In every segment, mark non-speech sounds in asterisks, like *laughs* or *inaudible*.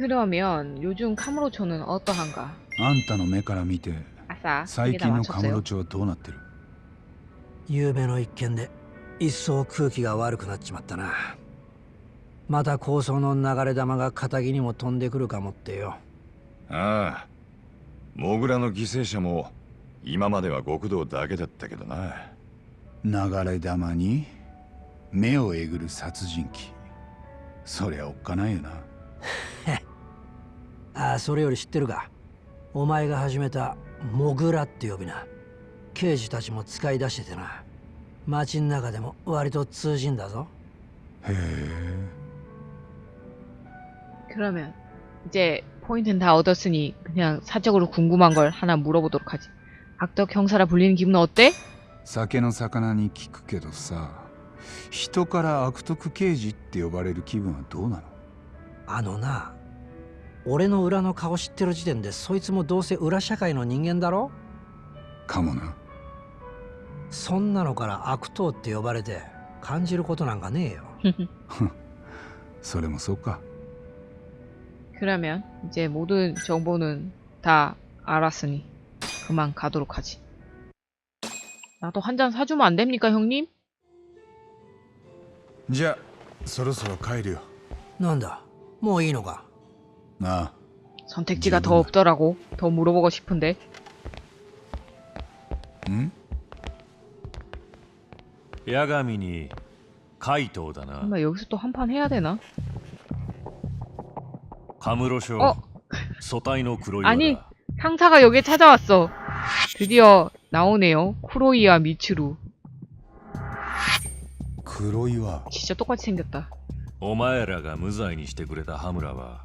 그러면 요즘 카무로초는 어떠한가? あんたの目から見て 아싸. 最 이게 다 近のカムロ 맞췄어요. 町はどうなってる夕べの一件で一層空気が悪くなっちまったなまた高層の流れ弾が仇にも飛んでくるかもってよああモグラの犠牲者も今までは極道だけだったけどな流れ弾に目をえぐる殺人鬼そりゃおっかないよな ああそれより知ってるかお前が始めたモグラって呼びな刑事たちも使い出しててな街ん中でも割と通じんだぞへえ 그러면 이제 포인트는 다 얻었으니 그냥 사적으로 궁금한 걸 하나 물어보도록 하지. 악덕 형사라 불리는 기분은 어때? 酒の魚に聞くけどさ人から悪徳刑事って呼ばれる気分はどうなのあのな 俺の裏の顔知ってる時点でそいつもどうせ裏社会の人間だろかもなそんなのから悪党って呼ばれて感じることなんかねえよ*laughs* それもそうか 그러면 이제 모든 정보는 다 알았으니 그만 가도록 하지. 나도 한 잔 사주면 안 됩니까, 형님? じゃあそろそろ帰るよなんだもういいのか なあ 선택지가 더 없더라고. 더 물어보고 싶은데. ん八神に怪盗だな 엄마 여기서 또 한 판 해야 되나? カムロ署 어? 組対の黒岩だ 아니 상사가 여기에 찾아왔어. 드디어 나오네요. 쿠로이와 미츠루. 黒岩 진짜 똑같이 생겼다. お前らが無罪にしてくれた羽村は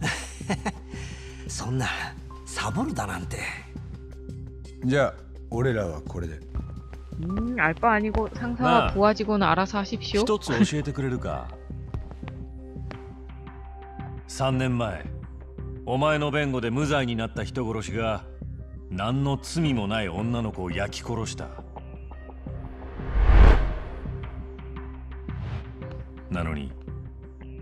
*laughs* そんなサボるだなんてじゃあ俺らはこれで 음, 알바 아니고 상사와 나. 도와지고는 알아서 하십시오. 一つ教えてくれるか3年前お前の弁護で無罪になった人殺しが何の罪もない女の子を焼き殺したなのに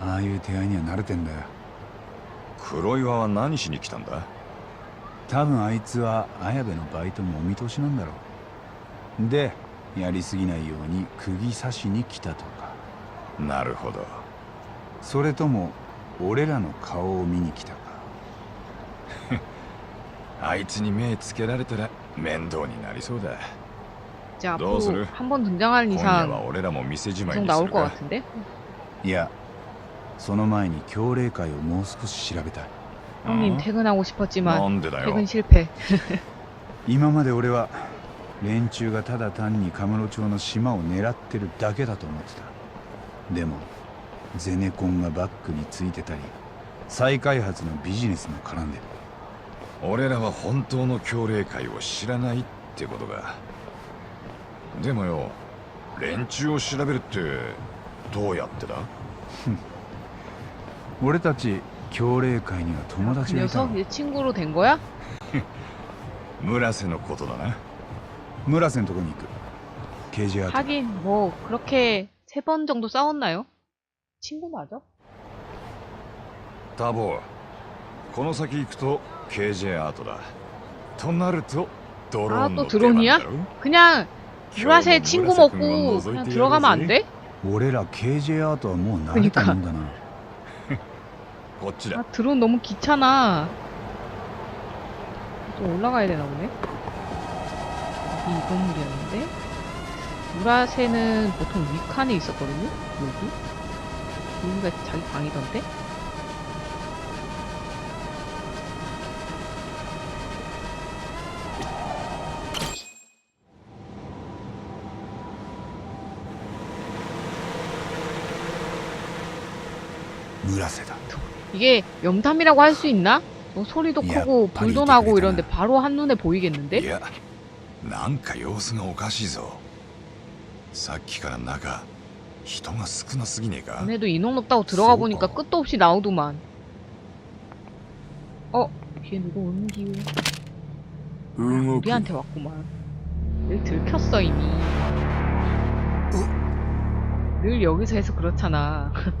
ああいう手合いには慣れてんだよ黒岩は何しに来たんだ多分あいつは綾部のバイトもお見通しなんだろうでやりすぎないように釘刺しに来たとかなるほどそれとも俺らの顔を見に来たか*laughs* あいつに目つけられたら面倒になりそうだ 이제 너 앞으로 소리? 한 번 등장하는 今夜は 이상 俺らも店じまい 계속 にす 나올 る 것 か 같은데? いや その前に強霊会をもう少し調べたい 형님 어? 퇴근하고 싶었지만 なんでだよ 퇴근 실패. 今まで俺は連中がただ単にカムロ町の島を狙ってるだけだと思ってたでもゼネコンがバックについてたり再開発のビジネスも絡んでる俺らは本当の協霊会を知らないってことかでもよ連中を調べるってどうやってだ *laughs* 俺たち強霊会には友 그 達がいたろ 녀석 이제 친구로 된 거야? 村瀬のことだな村瀬のとこに行く刑事アート 하긴 뭐 그렇게 세 번 정도 싸웠나요? 친구 맞아? タボこの先行くと KJ アートだとなるとドローン 아 の 또 出番 드론이야? だろ 그냥 브라세 뭐 친구 브라세 그건 먹고 너ぞいて 그냥 やる 들어가면 안 ぜ 돼? 俺ら KJ アートはもう慣れたもんだな こっちだ 아 드론 너무 귀찮아. 좀 올라가야 되나 보네. 여기 이 건물이었는데 무라새는 보통 위칸에 있었거든요. 여기 여기가 자기 방이던데.村瀬だ 이게 염탐이라고 할 수 있나? 어, 소리도 야, 크고 빨리 불도 나고 되겠다. 이러는데 바로 한눈에 い 보이겠는데? やなんか様子がおかしいぞさっきから中人が少なすぎねえか 전에도 인원 없다고 들어가 쏘고. 보니까 끝도 없이 나오더만. 어? 뒤에 누가 오는 기우. 動 우리한테 왔구만. 여기 들켰어 이미. 늘 여기서 해서 그렇잖아. *laughs*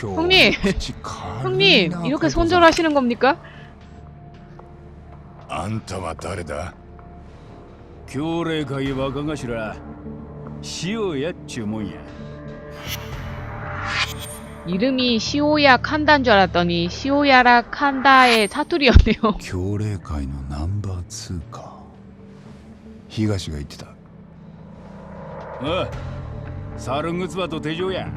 今 형님! 口軽い 형님! な 이렇게 海藤さん 손절하시는 겁니까? あんたは誰だ強霊会若頭塩やっちゅうもんや 이름이 시오야 칸다인 줄 알았더니 시오야라 칸다의 사투리였네요. 協霊会のナンバー2か東が言ってたおい猿ぐつばと手錠や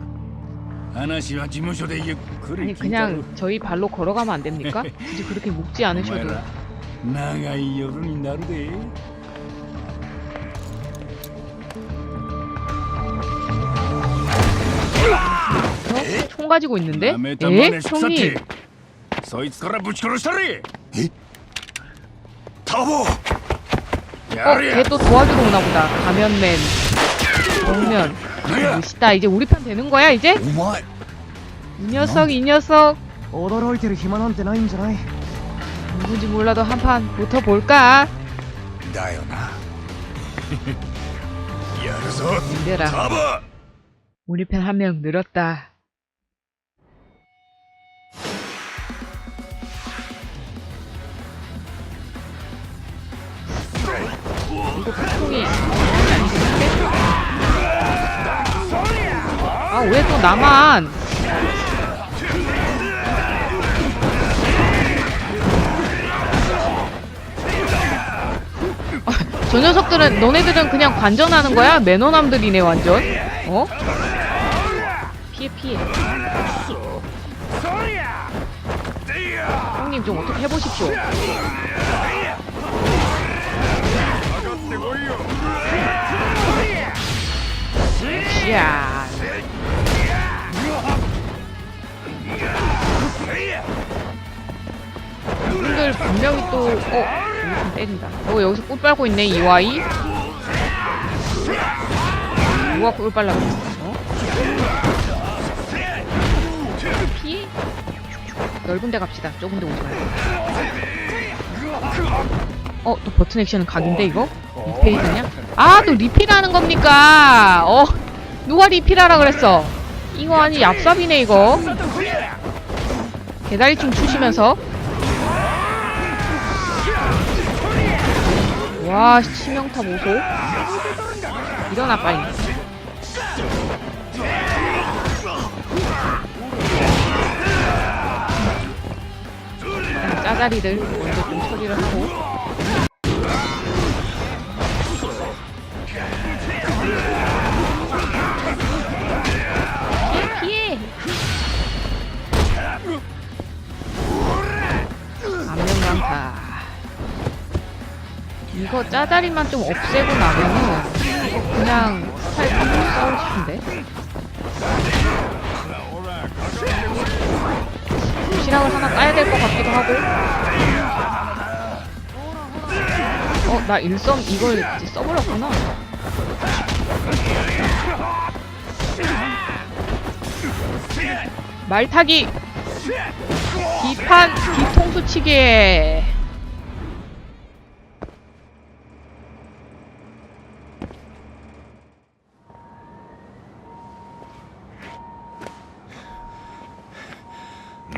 話は事務所でゆっく 아니 り聞いたる 그냥 저희 발로 걸어가면 안 됩니까? *laughs* 굳이 그렇게 묵지 お前 않으셔도 ら長い夜になるで 어? 총 가지고 있는데? なめた 에? 真似しくさっ 형님 てそいつからぶち殺したれタボ や 어? れ 걔 や 또 도와주러 오나 보다 가면맨 정면 멋있다 이제 우리 편 되는 거야 이제? お前 이 녀석 이 녀석 驚いてる暇なんてないんじゃない 누군지 몰라도 한 판 붙어볼까? だよなやるぞ *laughs* 힘들아 タボ 우리 편 한 명 늘었다 이거 보통이 아 왜 또 나만? 아, 저 녀석들은 너네들은 그냥 관전하는 거야? 매너남들이네 완전. 어? 피해 피해. 형님 좀 어떻게 해보십시오. 야 분들 분명히 또 어? 여기서 때린다 어 여기서 꿀 빨고 있네 이와이 누가 꿀 빨라 그랬어 어? 피해 넓은 데 갑시다 좁은 데 오지 말고 어 또 버튼 액션은 각인데 이거? 리페이드냐? 아 또 리필하는 겁니까 어 누가 리필하라 그랬어 이거 아니 얍삽이네 이거 개다리춤 추시면서 와 치명타 보소 일어나 빨리. 짜자리들 먼저 좀 처리를 하고 이거 짜다리만 좀 없애고 나면은 그냥 스타일 싸우고 싶은데? 도시락을 하나 까야 될 것 같기도 하고. 어, 나 일섬 이걸 써버렸구나. 말타기. 기판 뒤통수 치기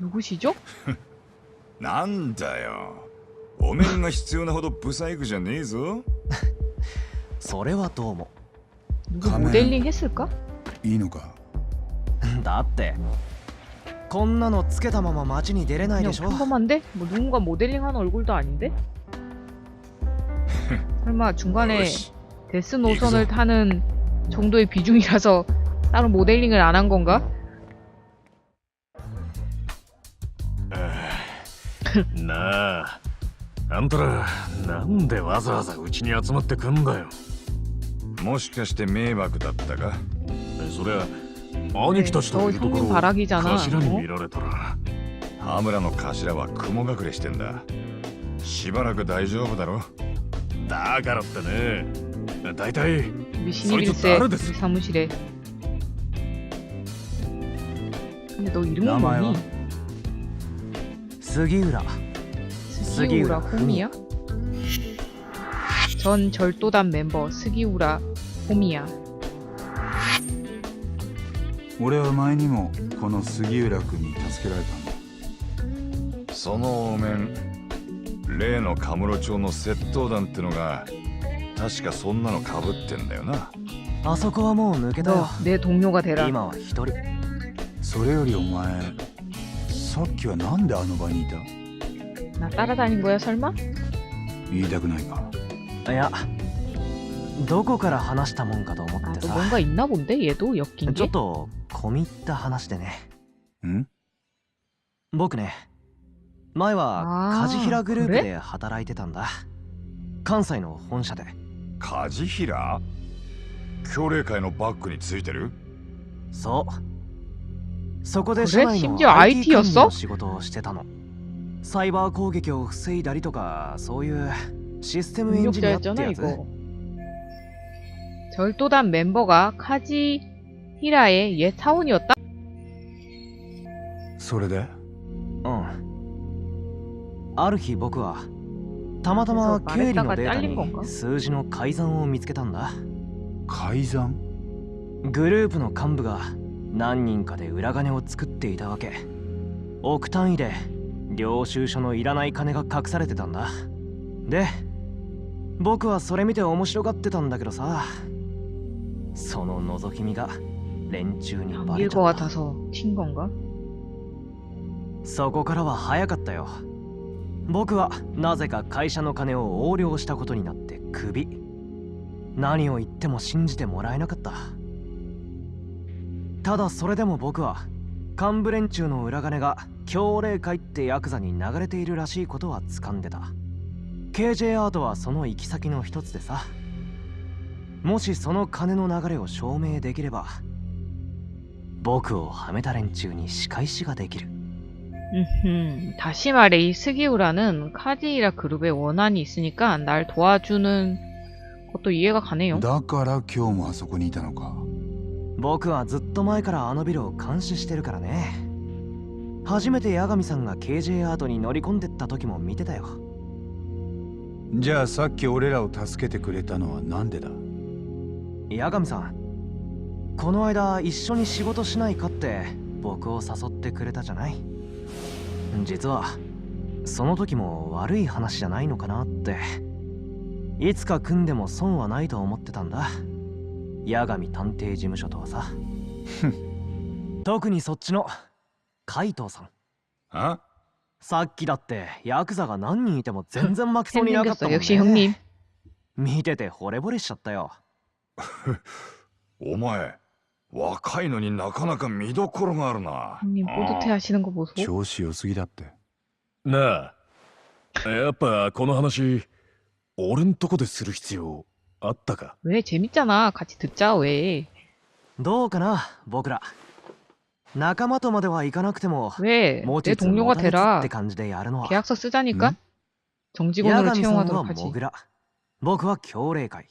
누구시죠? *laughs* なんだよお面が必要なほどブサイクじゃねえぞそれはどうも。 *laughs* 누구 가면- 모델링 했을까? いいのかだって、こんなのつけたまま街に出れない 그냥 でしょ *laughs* 평범한데? 뭐 누군가 모델링한 얼굴도 아닌데? 설마 중간에 よし 데스 노선을 타는 정도의 비중이라서 따로 모델링을 안 한 건가? *laughs* なああんたらなんでわざわざうちに集まってくんだよもしかして迷惑だったかそりゃ兄貴たちといるところ 너 を 형님 바라기잖아. 頭に 어? 見られたら羽村の頭は雲隠れしてんだしばらく大丈夫だろだからってね大体 우리 소리 좀 신입일세 다르댔어. 우리 사무실에. 근데 너 이름이 나마요. 뭐니? 杉浦。 스기우라 호미야? 전 절도단 멤버 스기우라 호미야. 俺は前にもこの杉浦君に助けられたんだそのお面例のカムロ町の窃盗団ってのが確かそんなのかぶってんだよなあそこはもう抜けた 너 よ。 내 동료가 되라. 今は一人。それよりお前 さっきはなんであの場にいた 나 따라다닌 거야 설마? 言いたくないかいや、どこから話したもんかと思っ 아 て 또 さ。 뭔가 있나 본데 얘도 엮인 ちょっ 게? と込み入った話でね。ん僕ね、前はあー梶平グループこれで働いてたんだ。関西の本社で。梶平協励会のバッグについてるそう。 そこで 그래? 社内 심지어 の IT 管理 IT 였어? の仕事をしてたの。サイバー攻撃を防いだりとか、そういうシステムエンジニアって 능력자였잖아 やつ。 이거. 절도단 멤버가 카지 히라의 옛 사원이었다? それでうん。ある日僕はたまたまそう経理のバレたがデータ 잘린 건가? に数字の改ざんを見つけたんだ。改ざんグループの幹部が 何人かで裏金を作っていたわけ。億単位で領収書のいらない金が隠されてたんだ。で僕はそれ見て面白がってたんだけどさ。その覗き見が連中にバレちゃった。そこからは早かったよ。僕はなぜか会社の金を横領したことになってクビ。何を言っても信じてもらえなかった。ただそれでも僕は幹部連中の裏金が強霊会ってヤクザに流れているらしいことは掴んでた KJ アートはその行き先の一つでさもしその金の流れを証明できれば僕をはめた連中に仕返しができる 음흠. 다시 말해 이 스기우라는 카지이라 그룹에 원한이 있으니까 날 도와주는 그것도 이해가 가네요. だから今日もあそこにいたのか僕はずっ と前からあのビルを監視してるからね。初めて八神さんが KJ アートに乗り込んでった時も見てたよ。じゃあさっき俺らを助けてくれたのはなんでだ？八神さんこの間一緒に仕事しないかって僕を誘ってくれたじゃない。実はその時も悪い話じゃないのかなって。いつか組んでも損はないと思ってたんだ。八神探偵事務所とはさ *laughs* 特にそっちの海藤さんあさっきだってヤクザが何人いても全然負けそうになかったもん 햄 ね 역시 형님. *laughs* 見てて惚れ惚れしちゃったよ*laughs* お前若いのになかなか見どころがあるな 형님 뿌듯해 하시는 거 보소. 調子良すぎだってなあやっぱこの話俺んとこでする必要あったか 왜 재밌잖아. 같이 듣자 왜. どうかな僕ら仲間とまではいかなくても 왜? 持 내 ちつ 동료가 持たれつ 되라. って感じでやるのは 계약서 쓰자니까. 응? 정직원으로 八神さんは 채용하도록 하지. モグラ僕は強霊会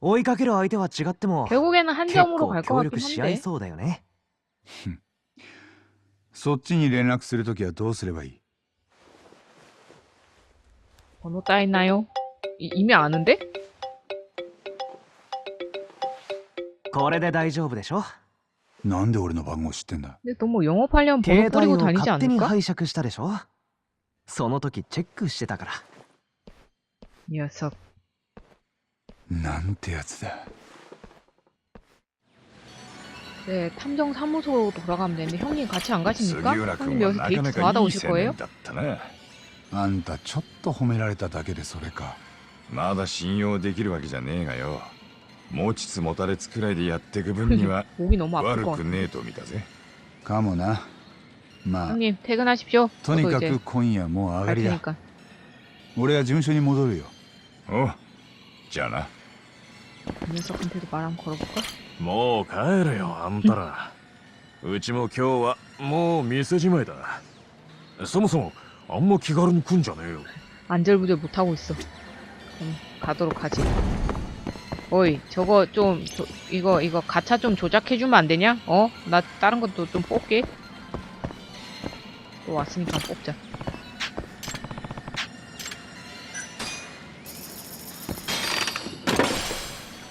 追いかける相手は違っても 결국에는 한 結 점으로 構 갈 것 協 같긴 力し合い 한데. そうだよねそっちに連絡するときはどうすればいい 번호 따있나요? 이, 이미 아는데? これで大丈夫でしょなんで俺の番号知ってんだ 근데 너무 영업하려면 번호 携帯 뿌리고 を 다니지 勝手に 않을까? 拝借したでしょその時チェックしてたから 이 녀석. なんてやつだ 네, 탐정 사무소로 돌아가면 되는데 형님 같이 안 杉 가십니까? 浦 형님 君は 여기서 なか 데이트 な 더 か 하다 いい 오실 青 거예요? 年だったなあんたちょっと褒められただけでそれかまだ信用できるわけじゃねえがよ 持ちつ持たれつくらいでやってく分には *laughs* 목이 너무 아플 悪 것 く 같아. ねえと見たぜかもなまあ 형님 퇴근하십시오. とに 저도 か 이제 く今夜もう上が 갈 りだ 테니까. 俺は事務所に戻るよおうじゃあな 이 녀석한테도 말 한번 걸어볼까? もう帰れよあんたらうちも今日はもう店じまいだそもそもあんま気軽に来んじゃねえよ 안절부절 못하고 있어. 그럼 가도록 하지. 어이, 저거 좀, 조- 이거, 이거 가차 좀 조작해주면 안 되냐? 어? 나 다른 것도 좀 뽑게. 또 왔으니까 뽑자.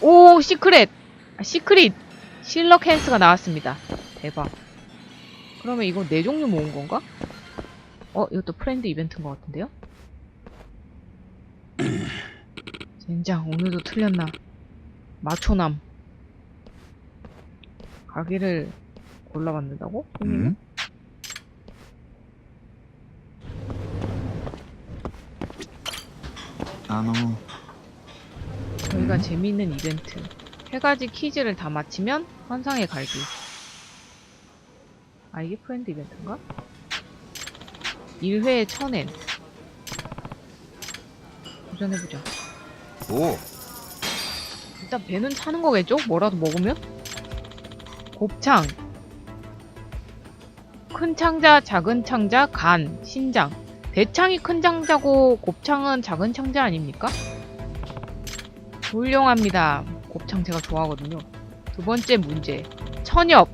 오, 시크릿! 아, 시크릿! 실럭 헨스가 나왔습니다. 대박. 그러면 이거 네 종류 모은 건가? 어, 이것도 프렌드 이벤트인 것 같은데요? 젠장 오늘도 틀렸나 마초남 가게를 골라봤는다고? 응? 저희가 음? 재미있는 이벤트 세 가지 퀴즈를 다 맞히면 환상의 갈비 아 이게 프렌드 이벤트인가? 1회에 1000엔 도전해보자 おう 일단 배는 차는 거겠죠? 뭐라도 먹으면? 곱창 큰 창자, 작은 창자, 간, 신장 대창이 큰 창자고 곱창은 작은 창자 아닙니까? 훌륭합니다. 곱창 제가 좋아하거든요. 두 번째 문제 천엽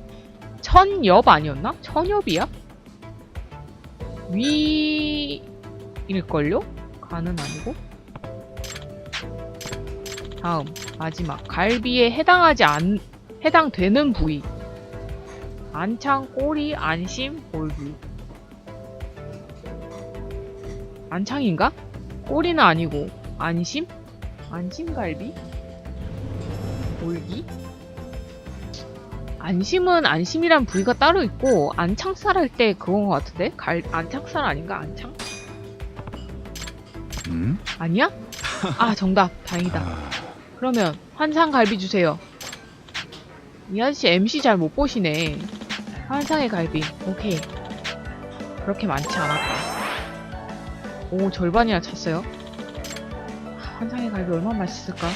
천엽 아니었나? 천엽이야? 위일걸요? 간은 아니고 다음 마지막 갈비에 해당하지 않 해당되는 부위 안창 꼬리 안심 골부 안창인가? 꼬리는 아니고 안심? 안심갈비? 골기? 안심은 안심이란 부위가 따로 있고 안창살 할 때 그건 것 같은데? 갈 안창살 아닌가? 안창? 음? 아니야? *laughs* 아 정답 다행이다 아. 그러면 환상갈비 주세요. 이 아저씨 MC 잘 못 보시네. 환상의 갈비. 오케이. 그렇게 많지 않았다. 오, 절반이나 찼어요. 환상의 갈비 얼마나 맛있을까?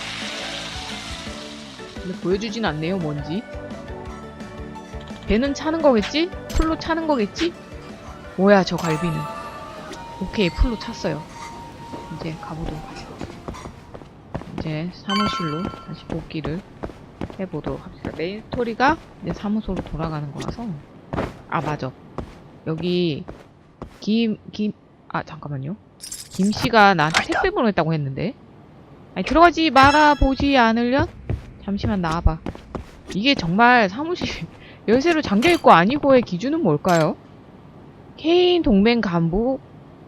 근데 보여주진 않네요, 뭔지. 배는 차는 거겠지? 풀로 차는 거겠지? 뭐야, 저 갈비는. 오케이, 풀로 찼어요. 이제 가보도록 하죠. 이제 사무실로 다시 복귀를 해보도록 합시다. 메인 스토리가 이제 사무소로 돌아가는 거라서. 아 맞아. 여기 김 김 아 잠깐만요. 김 씨가 나한테 택배 보냈다고 했는데. 아니 들어가지 말아 보지 않으련 잠시만 나와봐. 이게 정말 사무실 *laughs* 열쇠로 잠겨 있고 아니고의 기준은 뭘까요? 케인 동맹 간부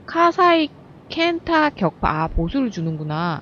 카사이 켄타 격파. 아 보수를 주는구나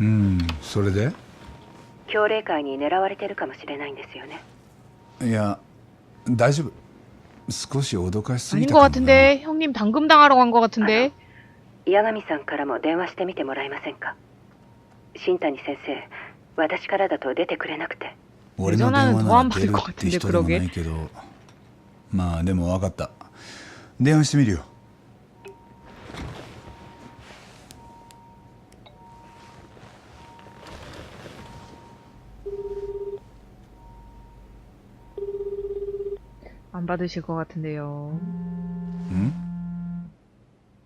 うんそれで協励会に狙われてるかもしれないんですよねいや大丈夫少し脅かしすぎ 아닌 た 것 かもな 같은데 형님 담금 당하러 간 것 같은데 八神さんからも電話してみてもらえませんか新谷先生私からだと出てくれなくて俺の電話なら出るって人でもないけどまあでも分かった電話してみるよ 받으실 것 같은데요 ん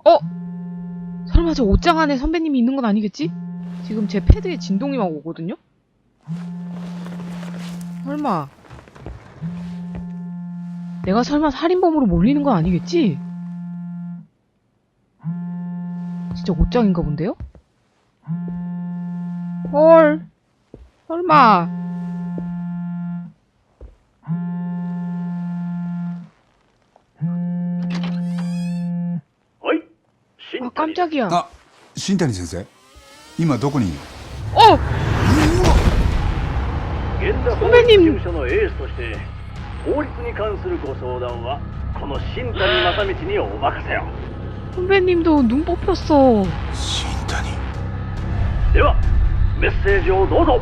어? 설마 저 옷장 안에 선배님이 있는 건 아니겠지? 지금 제 패드에 진동이 막 오거든요? 설마 내가 설마 살인범으로 몰리는 건 아니겠지? 진짜 옷장인가 본데요? 헐 설마 깜짝이야 あ新谷先生今どこにいる 어! 源田法律事務所のエースとして法律に関するご相談はこの新谷正道にお任せを 선배님도 눈 뽑혔어 新谷ではメッセージをどうぞ